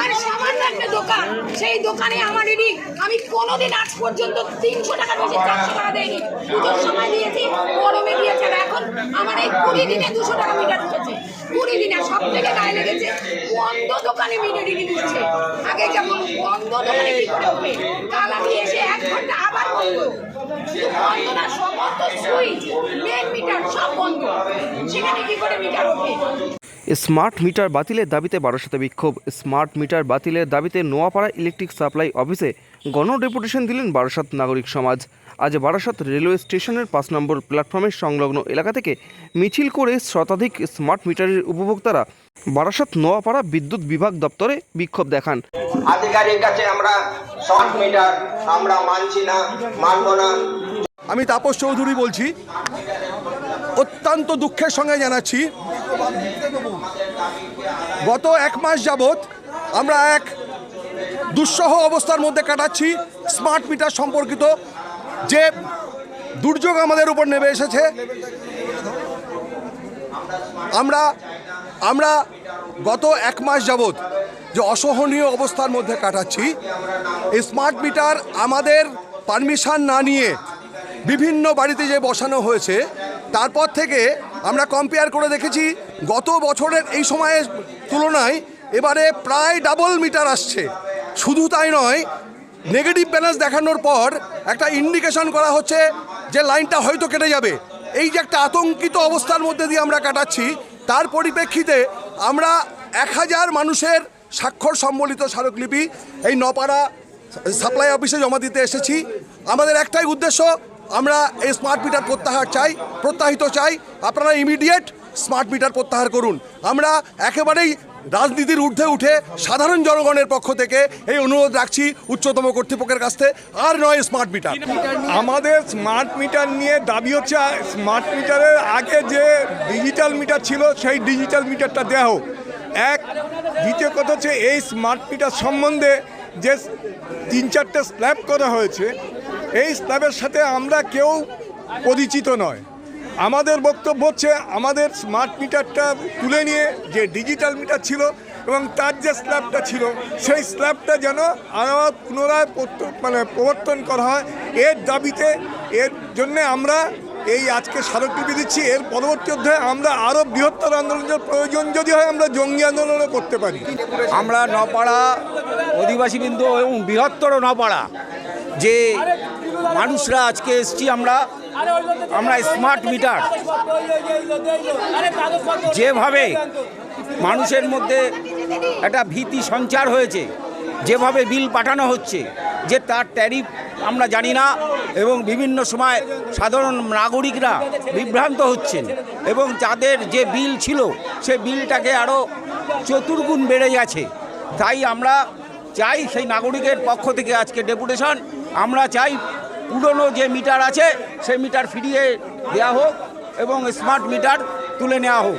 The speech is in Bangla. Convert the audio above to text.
আমার সামান্য একটা দোকান। সেই দোকানে আমার রিডিং। আমি কোনোদিন আজ পর্যন্ত তিনশো টাকা বেশি চারশো টাকা দেয়নি পুজোর সময় দিয়েছি, গরমে দিয়েছে এখন আমার এই কুড়ি দিনে দুশো টাকা মিটার উঠেছে। কুড়ি দিনে সব থেকে গায়ে লেগেছে বন্ধ দোকানে মিটার রিডিং উঠছে আগে যেমন বন্ধ দোকানে কি করে উঠবে? কাল আমি এসে এক ঘণ্টা আবার বন্ধ। বন্ধ না, সমস্ত সুইচ মেন মিটার সব বন্ধ। সেখানে কি করে মিটার ওঠে? স্মার্ট মিটার বাতিলের দাবিতে বারাসাতে বিক্ষোভ। স্মার্ট মিটার বাতিলের দাবিতে নোয়াপাড়া ইলেকট্রিক সাপ্লাই অফিসে গণ ডেপুটেশন দিলেন বারাসাত নাগরিক সমাজ। আজ বারাসাত রেলওয়ে স্টেশনের পাঁচ নম্বর প্ল্যাটফর্মের সংলগ্ন এলাকা থেকে মিছিল করে শতাধিক স্মার্ট মিটারের উপভোক্তারা বারাসাত নোয়াপাড়া বিদ্যুৎ বিভাগ দপ্তরে বিক্ষোভ দেখান। আধিকারিক কাছে আমরা শর্ট মিটার আমরা মানছি না মানব না। আমি তাপস চৌধুরী বলছি অত্যন্ত দুঃখের সঙ্গে জানাচ্ছি গত এক মাস যাবৎ আমরা এক দুঃসহ অবস্থার মধ্যে কাটাচ্ছি স্মার্ট মিটার সম্পর্কিত। যে দুর্যোগ আমাদের উপর নেমে এসেছে, আমরা আমরা গত এক মাস যাবৎ যে অসহনীয় অবস্থার মধ্যে কাটাচ্ছি স্মার্ট মিটার আমাদের পারমিশন না নিয়ে বিভিন্ন বাড়িতে যে বসানো হয়েছে, তারপর থেকে আমরা কম্পেয়ার করে দেখেছি গত বছরের এই সময়ের তুলনায় এবারে প্রায় ডাবল মিটার আসছে। শুধু তাই নয় নেগেটিভ ব্যালেন্স দেখানোর পর একটা ইন্ডিকেশন করা হচ্ছে যে লাইনটা হয়তো কেটে যাবে। এই যে একটা আতঙ্কিত অবস্থার মধ্যে দিয়ে আমরা কাটাচ্ছি, তার পরিপ্রেক্ষিতে আমরা এক হাজার মানুষের স্বাক্ষর সম্বলিত স্মারকলিপি এই নপাড়া সাপ্লাই অফিসে জমা দিতে এসেছি। আমাদের একটাই উদ্দেশ্য, আমরা এই স্মার্ট মিটার প্রত্যাহার চাই, প্রত্যাহিত চাই। আপনারা ইমিডিয়েট স্মার্ট মিটার প্রত্যাহার করুন। আমরা একেবারেই রাজনীতির ঊর্ধ্বে উঠে সাধারণ জনগণের পক্ষ থেকে এই অনুরোধ রাখছি উচ্চতম কর্তৃপক্ষের কাছ থেকে। আর নয় স্মার্ট মিটার। আমাদের স্মার্ট মিটার নিয়ে দাবি হচ্ছে স্মার্ট মিটারের আগে যে ডিজিটাল মিটার ছিল, সেই ডিজিটাল মিটারটা দেওয়া হোক। এক, দ্বিতীয় কথা হচ্ছে, এই স্মার্ট মিটার সম্বন্ধে যে তিন চারটে স্ল্যাব করা হয়েছে, এই স্ল্যাবের সাথে আমরা কেউ পরিচিত নয়। আমাদের বক্তব্য হচ্ছে আমাদের স্মার্ট মিটারটা তুলে নিয়ে যে ডিজিটাল মিটার ছিল এবং তার যে স্ল্যাবটা ছিল, সেই স্ল্যাবটা যেন আবার পুনরায় মানে প্রবর্তন করা হয়। এর দাবিতে এর জন্যে আমরা এই আজকে স্মারকলিপি দিচ্ছি। এর পরবর্তী অধ্যায়ে আমরা আরও বৃহত্তর আন্দোলনের প্রয়োজন যদি হয়, আমরা জঙ্গি আন্দোলনও করতে পারি। আমরা নপাড়া অধিবাসীবৃন্দ এবং বৃহত্তর নপাড়া যে মানুষরা আজকে এসছি আমরা আমরা স্মার্ট মিটার যেভাবে মানুষের মধ্যে একটা ভীতি সঞ্চার হয়েছে, যেভাবে বিল পাঠানো হচ্ছে, যে তার ট্যারিফ আমরা জানি না, এবং বিভিন্ন সময় সাধারণ নাগরিকরা বিভ্রান্ত হচ্ছেন, এবং যাদের যে বিল ছিল, সে বিলটাকে আরও চতুর্গুণ বেড়ে গেছে। তাই আমরা চাই সেই নাগরিকের পক্ষ থেকে আজকে ডেপুটেশন, আমরা চাই পুরনো যে মিটার আছে, সেই মিটার ফিরিয়ে দেওয়া হোক এবং স্মার্ট মিটার তুলে নেওয়া হোক।